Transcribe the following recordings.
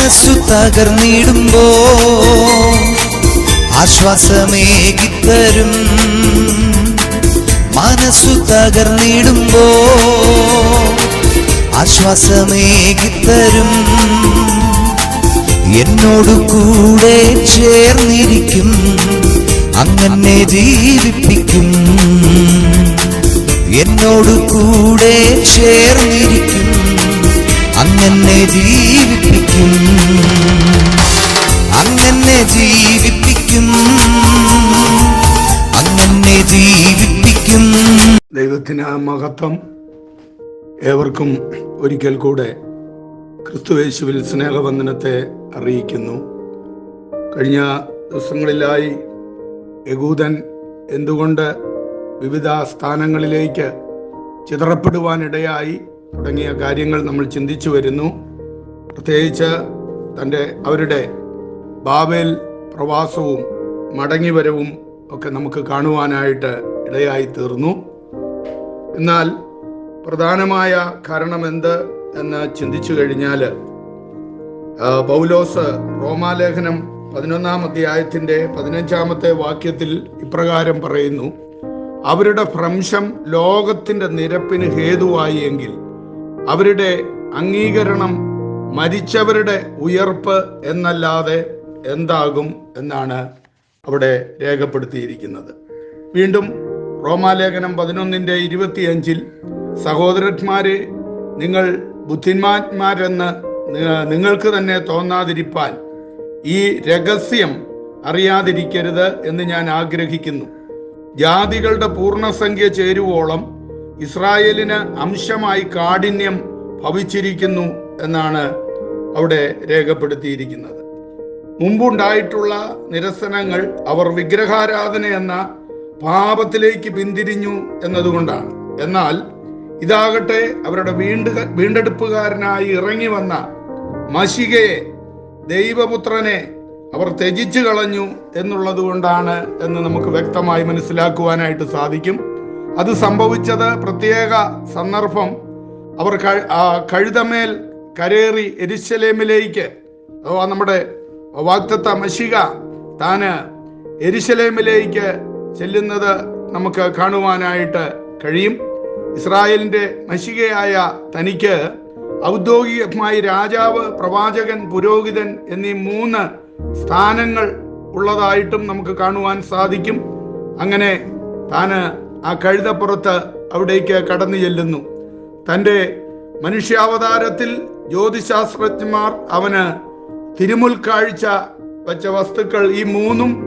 മനസ്സു തകർന്നിടുമ്പോ ആശ്വാസമേകിത്തരും മനസ്സു തകർന്നിടുമ്പോ ആശ്വാസമേകിത്തരും എന്നോട് കൂടെ ചേർന്നിരിക്കും അങ്ങനെ ജീവിപ്പിക്കും. എന്നോട് കൂടെ ചേർന്നിരിക്കും അങ്ങനെ ജീവിപ്പിക്കും. അങ്ങനെ ജീവിപ്പിക്കും. അങ്ങനെ ജീവിപ്പിക്കും. ദൈവത്തിന് ആ മഹത്വം ഏവർക്കും ഒരിക്കൽ കൂടെ ക്രിസ്തുവേശുവിൽ സ്നേഹവന്ദനത്തെ അറിയിക്കുന്നു. കഴിഞ്ഞ ദിവസങ്ങളിലായി യകൂദൻ എന്തുകൊണ്ട് വിവിധ സ്ഥാനങ്ങളിലേക്ക് ചിതറപ്പെടുവാനിടയായി തുടങ്ങിയ കാര്യങ്ങൾ നമ്മൾ ചിന്തിച്ചു വരുന്നു. പ്രത്യേകിച്ച് തന്റെ അവരുടെ ബാബേൽ പ്രവാസവും മടങ്ങിവരവും ഒക്കെ നമുക്ക് കാണുവാനായിട്ട് ഇടയായി തീർന്നു എന്നാൽ പ്രധാനമായ കാരണം എന്ത് എന്ന് ചിന്തിച്ചു കഴിഞ്ഞാൽ പൗലോസ് റോമാലേഖനം പതിനൊന്നാം അധ്യായത്തിന്റെ പതിനഞ്ചാമത്തെ വാക്യത്തിൽ ഇപ്രകാരം പറയുന്നു അവരുടെ ഭ്രംശം ലോകത്തിന്റെ നിരപ്പിന് ഹേതുവായി എങ്കിൽ അവരുടെ അംഗീകരണം മരിച്ചവരുടെ ഉയർപ്പ് എന്നല്ലാതെ എന്താകും എന്നാണ് അവിടെ രേഖപ്പെടുത്തിയിരിക്കുന്നത്. വീണ്ടും റോമാലേഖനം പതിനൊന്നിന്റെ ഇരുപത്തിയഞ്ചിൽ സഹോദരന്മാരെ നിങ്ങൾ ബുദ്ധിമാന്മാരെന്ന് നിങ്ങൾക്ക് തന്നെ തോന്നാതിരിപ്പാൻ ഈ രഹസ്യം അറിയാതിരിക്കരുത് എന്ന് ഞാൻ ആഗ്രഹിക്കുന്നു. ജാതികളുടെ പൂർണസംഖ്യ ചേരുവോളം ഇസ്രായേലിന് അംശമായി കാഠിന്യം ഭവിച്ചിരിക്കുന്നു എന്നാണ് അവിടെ രേഖപ്പെടുത്തിയിരിക്കുന്നത്. മുമ്പുണ്ടായിട്ടുള്ള നിരസനങ്ങൾ അവർ വിഗ്രഹാരാധന എന്ന പാപത്തിലേക്ക് പിന്തിരിഞ്ഞു എന്നതുകൊണ്ടാണ്. എന്നാൽ ഇതാകട്ടെ അവരുടെ വീണ്ട വീണ്ടെടുപ്പുകാരനായി ഇറങ്ങി വന്ന മഷികയെ ദൈവപുത്രനെ അവർ ത്യജിച്ചു കളഞ്ഞു എന്നുള്ളത് കൊണ്ടാണ് എന്ന് നമുക്ക് വ്യക്തമായി മനസ്സിലാക്കുവാനായിട്ട് സാധിക്കും. അത് സംഭവിച്ചത് പ്രത്യേക സന്ദർഭം അവർ കഴുതമേൽ കരേറി എരിശലേമിലേക്ക് അഥവാ നമ്മുടെ വാക്തത്വ മഷിക താന് എരിശലേമിലേക്ക് ചെല്ലുന്നത് നമുക്ക് കാണുവാനായിട്ട് കഴിയും. ഇസ്രായേലിന്റെ മഷികയായ തനിക്ക് ഔദ്യോഗികമായി രാജാവ് പ്രവാചകൻ പുരോഹിതൻ എന്നീ മൂന്ന് സ്ഥാനങ്ങൾ ഉള്ളതായിട്ടും നമുക്ക് കാണുവാൻ സാധിക്കും. അങ്ങനെ താന് ആ കഴുതപ്പുറത്ത് അവിടേക്ക് കടന്നു ചെല്ലുന്നു. തന്റെ മനുഷ്യാവതാരത്തിൽ ജ്യോതിശാസ്ത്രജ്ഞന്മാർ അവന് തിരുമുൽക്കാഴ്ച വച്ച വസ്തുക്കൾ ഈ മൂന്നും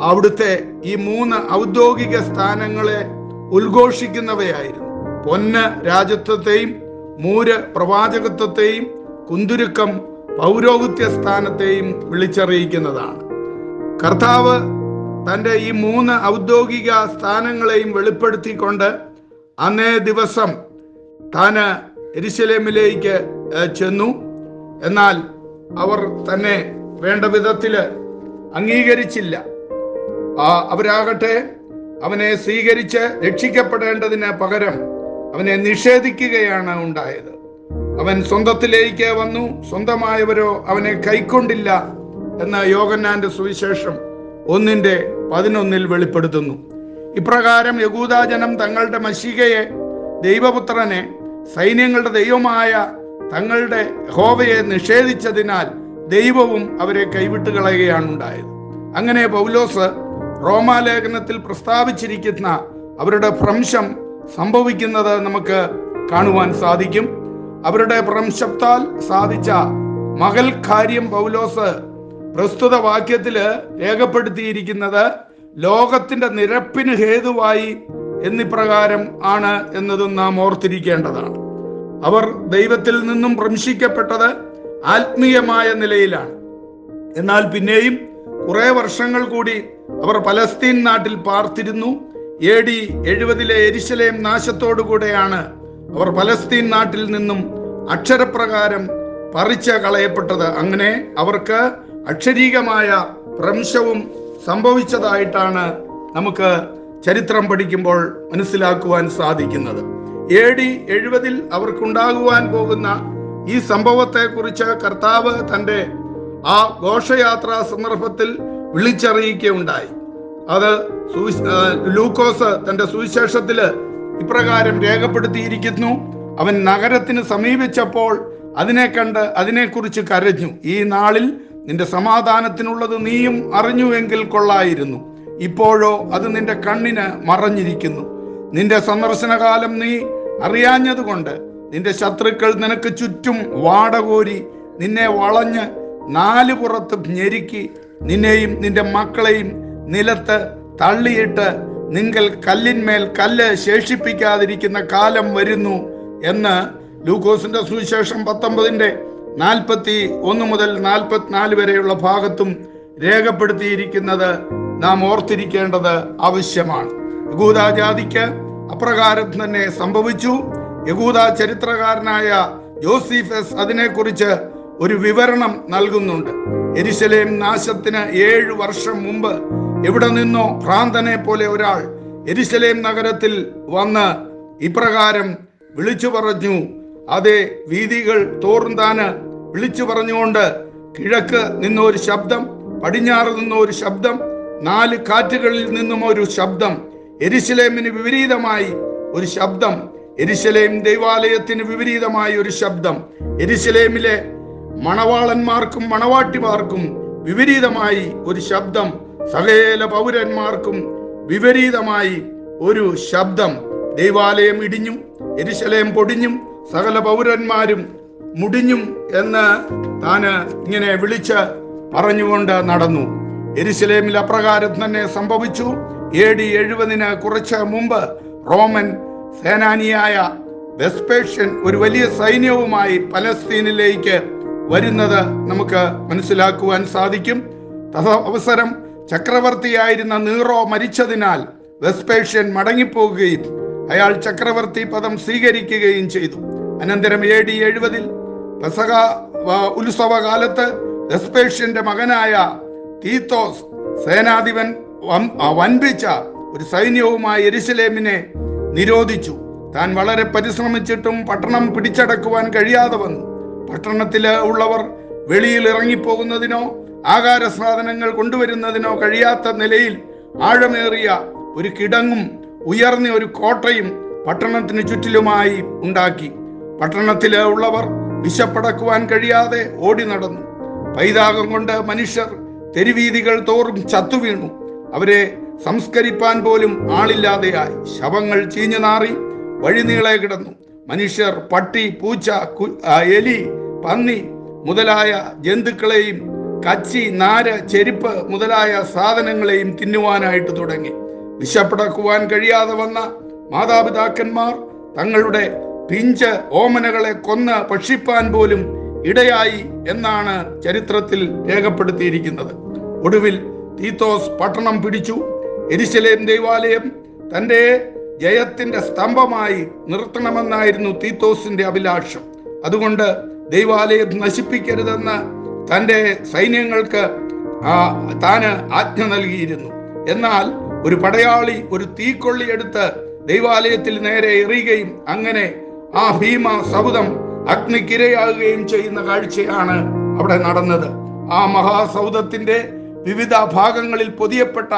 അവിടുത്തെ ഈ മൂന്ന് ഔദ്യോഗിക സ്ഥാനങ്ങളെ ഉദ്ഘോഷിക്കുന്നവയായിരുന്നു. പൊന്ന് രാജ്യത്വത്തെയും മൂര് പ്രവാചകത്വത്തെയും കുന്തുരുക്കം പൗരോഹിത്യ സ്ഥാനത്തെയും വിളിച്ചറിയിക്കുന്നതാണ്. കർത്താവ് തന്റെ ഈ മൂന്ന് ഔദ്യോഗിക സ്ഥാനങ്ങളെയും വെളിപ്പെടുത്തിക്കൊണ്ട് അന്നേ ദിവസം താന് എരിശലേമിലേക്ക് ചെന്നു. എന്നാൽ അവർ തന്നെ വേണ്ട വിധത്തിൽ അംഗീകരിച്ചില്ല. അവരാകട്ടെ അവനെ സ്വീകരിച്ച് രക്ഷിക്കപ്പെടേണ്ടതിന് പകരം അവനെ നിഷേധിക്കുകയാണ് ഉണ്ടായത്. അവൻ സ്വന്തത്തിലേക്ക് വന്നു. സ്വന്തമായവരോ അവനെ കൈക്കൊണ്ടില്ല എന്ന യോഗന്നാന്റെ സുവിശേഷം ഒന്നിന്റെ പതിനൊന്നിൽ വെളിപ്പെടുത്തുന്നു. ഇപ്രകാരം യകൂദാജനം തങ്ങളുടെ മഷികയെ ദൈവപുത്രനെ സൈന്യങ്ങളുടെ ദൈവമായ തങ്ങളുടെ ഹോവയെ നിഷേധിച്ചതിനാൽ ദൈവവും അവരെ കൈവിട്ട് കളയുകയാണ് ഉണ്ടായത് അങ്ങനെ പൗലോസ് റോമാലേഖനത്തിൽ പ്രസ്താവിച്ചിരിക്കുന്ന അവരുടെ ഭ്രംശം സംഭവിക്കുന്നത് നമുക്ക് കാണുവാൻ സാധിക്കും. അവരുടെ ഭ്രംശത്താൽ സാധിച്ച മകൾ കാര്യം പൗലോസ് പ്രസ്തുത വാക്യത്തിൽ രേഖപ്പെടുത്തിയിരിക്കുന്നത് ലോകത്തിന്റെ നിരപ്പിന് ഹേതുവായി എന്നിപ്രകാരം ആണ് എന്നതും നാം ഓർത്തിരിക്കേണ്ടതാണ്. അവർ ദൈവത്തിൽ നിന്നും ഭ്രംശിക്കപ്പെട്ടത് ആത്മീയമായ നിലയിലാണ്. എന്നാൽ പിന്നെയും കുറെ വർഷങ്ങൾ കൂടി അവർ പലസ്തീൻ നാട്ടിൽ പാർത്തിരുന്നു. എ ഡി എഴുപതിലെ എരിശലേം നാശത്തോടുകൂടെയാണ് അവർ പലസ്തീൻ നാട്ടിൽ നിന്നും അക്ഷരപ്രകാരം പറിച്ച കളയപ്പെട്ടത്. അങ്ങനെ അവർക്ക് അക്ഷരീകമായ ഭ്രംശവും സംഭവിച്ചതായിട്ടാണ് നമുക്ക് ചരിത്രം പഠിക്കുമ്പോൾ മനസ്സിലാക്കുവാൻ സാധിക്കുന്നത്. എ ഡി എഴുപതിൽ അവർക്കുണ്ടാകുവാൻ പോകുന്ന ഈ സംഭവത്തെക്കുറിച്ച് കർത്താവ് തന്റെ ആ ഘോഷയാത്രാ സന്ദർഭത്തിൽ വിളിച്ചറിയിക്കുകയുണ്ടായി. അത് ലൂക്കോസ് തന്റെ സുവിശേഷത്തിൽ ഇപ്രകാരം രേഖപ്പെടുത്തിയിരിക്കുന്നു. അവൻ നഗരത്തിന് സമീപിച്ചപ്പോൾ അതിനെ കണ്ട് അതിനെക്കുറിച്ച് കരഞ്ഞു. ഈ നാളിൽ നിന്റെ സമാധാനത്തിനുള്ളത് നീയും അറിഞ്ഞുവെങ്കിൽ കൊള്ളായിരുന്നു. ഇപ്പോഴോ അത് നിന്റെ കണ്ണിന് മറഞ്ഞിരിക്കുന്നു. നിന്റെ സന്ദർശനകാലം നീ അറിയാഞ്ഞതുകൊണ്ട് നിന്റെ ശത്രുക്കൾ നിനക്ക് ചുറ്റും വാടകോരി നിന്നെ വളഞ്ഞ് നാല് പുറത്ത് ഞെരുക്കി നിന്നെയും നിന്റെ മക്കളെയും നിലത്ത് തള്ളിയിട്ട് നിങ്ങൾ കല്ലിന്മേൽ കല്ല് ശേഷിപ്പിക്കാതിരിക്കുന്ന കാലം വരുന്നു എന്ന് ലൂക്കോസിന്റെ സുവിശേഷം പത്തൊമ്പതിന്റെ നാൽപ്പത്തി ഒന്ന് മുതൽ നാൽപ്പത്തിനാല് വരെയുള്ള ഭാഗത്തും രേഖപ്പെടുത്തിയിരിക്കുന്നത് നാം ഓർത്തിരിക്കേണ്ടത് ആവശ്യമാണ്. യഹൂദ ജാതിക്ക് അപ്രകാരം തന്നെ സംഭവിച്ചു. യഹൂദ ചരിത്രകാരനായ ജോസിഫസ് അതിനെക്കുറിച്ച് ഒരു വിവരണം നൽകുന്നുണ്ട്. എരിശലേം നാശത്തിന് ഏഴ് വർഷം മുമ്പ് എവിടെ നിന്നോ ഭ്രാന്തനെ പോലെ ഒരാൾ എരിശലേം നഗരത്തിൽ വന്ന് ഇപ്രകാരം വിളിച്ചു പറഞ്ഞു അതേ വീതികൾ തോറും താന് വിളിച്ചു പറഞ്ഞുകൊണ്ട് കിഴക്ക് നിന്നൊരു ശബ്ദം പടിഞ്ഞാറ് നിന്നൊരു ശബ്ദം നാല് കാറ്റുകളിൽ നിന്നും ഒരു ശബ്ദം എരിശിലേമിന് വിപരീതമായി ഒരു ശബ്ദം എരിശിലേം ദൈവാലയത്തിന് വിപരീതമായി ഒരു ശബ്ദം എരിശിലേമിലെ മണവാളന്മാർക്കും മണവാട്ടിമാർക്കും വിപരീതമായി ഒരു ശബ്ദം സകല പൗരന്മാർക്കും വിപരീതമായി ഒരു ശബ്ദം. ദൈവാലയം ഇടിഞ്ഞും എരിശലേം പൊടിഞ്ഞും സകല പൗരന്മാരും മുടിഞ്ഞും എന്ന് താന് ഇങ്ങനെ വിളിച്ച് പറഞ്ഞുകൊണ്ട് നടന്നു. എരിശിലേമിൽ അപ്രകാരം തന്നെ സംഭവിച്ചു. എ ഡി എഴുപതിന് കുറച്ച് മുമ്പ് റോമൻ സേനാനിയായ വെസ്പേഷ്യൻ ഒരു വലിയ സൈന്യവുമായി പലസ്തീനിലേക്ക് വരുന്നത് നമുക്ക് മനസ്സിലാക്കുവാൻ സാധിക്കും. തഥ അവസരം ചക്രവർത്തിയായിരുന്ന നീറോ മരിച്ചതിനാൽ വെസ്പേഷ്യൻ മടങ്ങിപ്പോവുകയും അയാൾ ചക്രവർത്തി പദം സ്വീകരിക്കുകയും ചെയ്തു. അനന്തരം എ ഡി എഴുപതിൽ പെസക ഉത്സവകാലത്ത് വെസ്പേഷ്യന്റെ മകനായ തീത്തോസ് സേനാധിപൻ വൻപിച്ച ഒരു സൈന്യവുമായി എരിശിലേമിനെ നിരോധിച്ചു. താൻ വളരെ പരിശ്രമിച്ചിട്ടും പട്ടണം പിടിച്ചടക്കുവാൻ കഴിയാതെ വന്നു. പട്ടണത്തിൽ ഉള്ളവർ വെളിയിൽ ഇറങ്ങിപ്പോകുന്നതിനോ ആകാര സാധനങ്ങൾ കൊണ്ടുവരുന്നതിനോ കഴിയാത്ത നിലയിൽ ആഴമേറിയ ഒരു കിടങ്ങും ഉയർന്ന ഒരു കോട്ടയും പട്ടണത്തിന് ചുറ്റിലുമായി ഉണ്ടാക്കി. പട്ടണത്തിൽ ഉള്ളവർ വിശപ്പടക്കുവാൻ കഴിയാതെ ഓടി നടന്നു. പൈതാകം കൊണ്ട് മനുഷ്യർ തെരുവീതികൾ തോറും ചത്തുവീണു അവരെ സംസ്കരിപ്പാൻ പോലും ആളില്ലാതെയായി. ശവങ്ങൾ ചീഞ്ഞു നാറി വഴിനീളെ കിടന്നു. മനുഷ്യർ പട്ടി പൂച്ച എലി പന്നി മുതലായ ജന്തുക്കളെയും കച്ചി നാര് ചെരുപ്പ് മുതലായ സാധനങ്ങളെയും തിന്നുവാനായിട്ട് തുടങ്ങി. വിശപ്പടക്കുവാൻ കഴിയാതെ വന്ന മാതാപിതാക്കന്മാർ തങ്ങളുടെ പിഞ്ച് ഓമനകളെ കൊന്ന് ഭക്ഷിപ്പാൻ പോലും ഇടയായി എന്നാണ് ചരിത്രത്തിൽ രേഖപ്പെടുത്തിയിരിക്കുന്നത്. ഒടുവിൽ തീത്തോസ് പട്ടണം പിടിച്ചു. എരിശലേം ദൈവാലയം തന്റെ ജയത്തിന്റെ സ്തംഭമായി നിർത്തണമെന്നായിരുന്നു തീത്തോസിന്റെ അഭിലാഷം. അതുകൊണ്ട് ദൈവാലയം നശിപ്പിക്കരുതെന്ന് തന്റെ സൈന്യങ്ങൾക്ക് ആ, താന് ആജ്ഞ നൽകിയിരുന്നു. എന്നാൽ ഒരു പടയാളി ഒരു തീക്കൊള്ളിയെടുത്ത് ദൈവാലയത്തിൽ നേരെ എറിയുകയും അങ്ങനെ ആ ഭീമ സൗദം അഗ്നിക്കിരയാകുകയും ചെയ്യുന്ന കാഴ്ചയാണ് അവിടെ നടന്നത്. ആ മഹാസൗദത്തിന്റെ വിവിധ ഭാഗങ്ങളിൽ പൊതിയപ്പെട്ട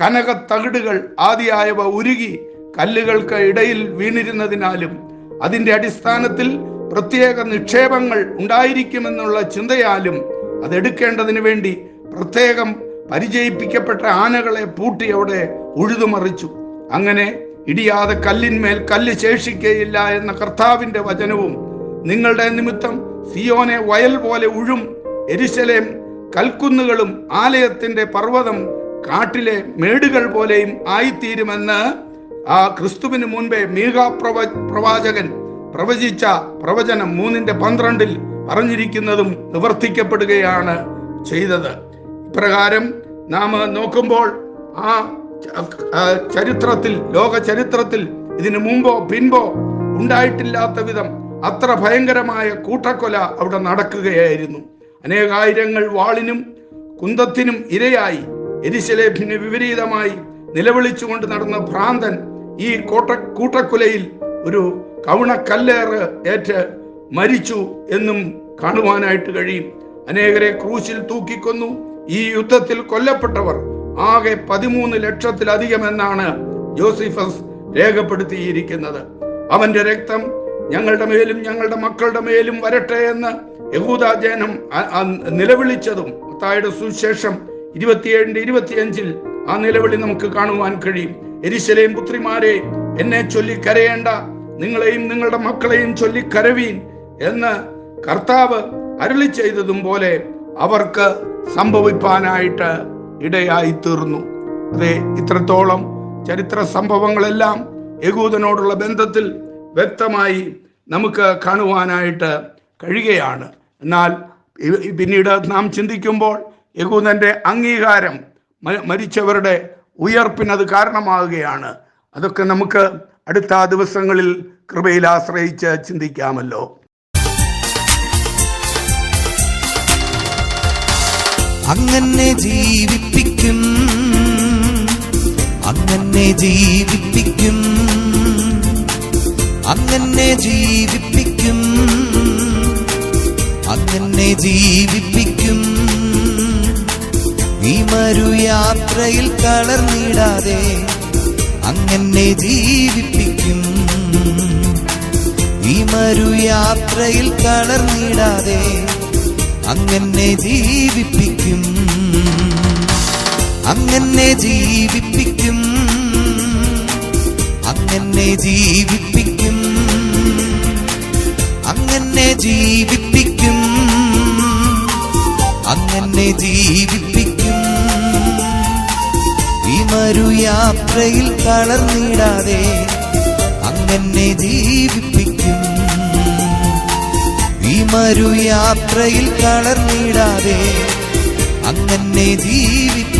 കനക തകിടുകൾ ആദിയായവ ഉരുകി കല്ലുകൾക്ക് ഇടയിൽ വീണിരുന്നതിനാലും അതിന്റെ അടിസ്ഥാനത്തിൽ പ്രത്യേക നിക്ഷേപങ്ങൾ ഉണ്ടായിരിക്കുമെന്നുള്ള ചിന്തയാലും അതെടുക്കേണ്ടതിന് വേണ്ടി പ്രത്യേകം പരിചയിപ്പിക്കപ്പെട്ട ആനകളെ പൂട്ടി അവിടെ ഉഴുതുമറിച്ചു. അങ്ങനെ ഇടിയാതെ കല്ലിന്മേൽ കല്ല് ശേഷിക്കയില്ല എന്ന കർത്താവിന്റെ വചനവും നിങ്ങളുടെ നിമിത്തം സിയോനെ വയൽ പോലെ ഉഴും എരിശലേം കൽക്കുന്നുകളും ആലയത്തിന്റെ പർവതം കാട്ടിലെ മേടുകൾ പോലെയും ആയിത്തീരുമെന്ന് ആ ക്രിസ്തുവിന് മുൻപേ മീക പ്രവ പ്രവാചകൻ പ്രവചിച്ച പ്രവചനം മൂന്നിന്റെ പന്ത്രണ്ടിൽ പറഞ്ഞിരിക്കുന്നതും നിവർത്തിക്കപ്പെടുകയാണ് ചെയ്തത്. ഇപ്രകാരം നാം നോക്കുമ്പോൾ ആ ചരിത്രത്തിൽ ലോക ചരിത്രത്തിൽ ഇതിനു മുമ്പോ പിൻപോ ഉണ്ടായിട്ടില്ലാത്ത വിധം അത്ര ഭയങ്കരമായ കൂട്ടക്കൊല അവിടെ നടക്കുകയായിരുന്നു. അനേകായിരങ്ങൾ വാളിനും കുന്തത്തിനും ഇരയായി എരിശലേഭിന് വിപരീതമായി നിലവിളിച്ചുകൊണ്ട് നടന്ന ഭ്രാന്തൻ ഈ കോട്ട കൂട്ടക്കുലയിൽ ഒരു കവണക്കല്ലേറ് ഏറ്റ് മരിച്ചു എന്നും കാണുവാനായിട്ട് കഴിയും. അനേകരെ ക്രൂശിൽ തൂക്കിക്കൊന്നു. ഈ യുദ്ധത്തിൽ കൊല്ലപ്പെട്ടവർ ആകെ പതിമൂന്ന് ലക്ഷത്തിലധികം എന്നാണ് ജോസിഫസ് രേഖപ്പെടുത്തിയിരിക്കുന്നത്. അവന്റെ രക്തം ഞങ്ങളുടെ മേലും ഞങ്ങളുടെ മക്കളുടെ മേലും വരട്ടെ എന്ന് യഹൂദ ജനം അ- അ- നിലവിളിച്ചതും മത്തായിയുടെ സുശേഷം ഇരുപത്തിയേഴിന്റെ ഇരുപത്തിയഞ്ചിൽ ആ നിലവിളി നമുക്ക് കാണുവാൻ കഴിയും. എരിശലേം പുത്രിമാരെ എന്നെ ചൊല്ലി കരയേണ്ട നിങ്ങളെയും നിങ്ങളുടെ മക്കളെയും ചൊല്ലി കരവീൻ എന്ന് കർത്താവ് അരുളി ചെയ്തതും പോലെ അവർക്ക് സംഭവിപ്പാനായിട്ട് ഇടയായി തീർന്നു അതെ ഇത്രത്തോളം ചരിത്ര സംഭവങ്ങളെല്ലാം യഹൂദനോടുള്ള ബന്ധത്തിൽ വ്യക്തമായി നമുക്ക് കാണുവാനായിട്ട് കഴിയുകയാണ്. എന്നാൽ പിന്നീട് നാം ചിന്തിക്കുമ്പോൾ യഹൂദന്റെ അംഗീകാരം മരിച്ചവരുടെ ഉയർപ്പിന് അത് കാരണമാകുകയാണ്. അതൊക്കെ നമുക്ക് അടുത്ത ദിവസങ്ങളിൽ കൃപയിൽ ആശ്രയിച്ച് ചിന്തിക്കാമല്ലോ. അങ്ങനെ ജീവിപ്പിക്കും. അങ്ങനെ ജീവിപ്പിക്കും. അങ്ങനെ ജീവിപ്പിക്കും. അങ്ങനെ ജീവിപ്പിക്കും. ഈ മരു യാത്രയിൽ തളർന്നിടാതെ അങ്ങനെ ജീവിപ്പിക്കും. ഈ മരു യാത്രയിൽ തളർന്നിടാതെ അങ്ങനെ ജീവിപ്പിക്കും. അങ്ങനെ ജീവിപ്പിക്കും. അങ്ങനെ ജീവിപ്പിക്കും. അങ്ങനെ ജീവിപ്പിക്കും. അങ്ങനെ ജീവിപ്പിക്കും. ഈ മരുയാത്രയിൽ തളർന്നിടാതെ അങ്ങനെ ജീവിപ്പിക്കും. മരുയാത്രയിൽ നീടാതെ അങ്ങനെ ജീവിപ്പിക്കും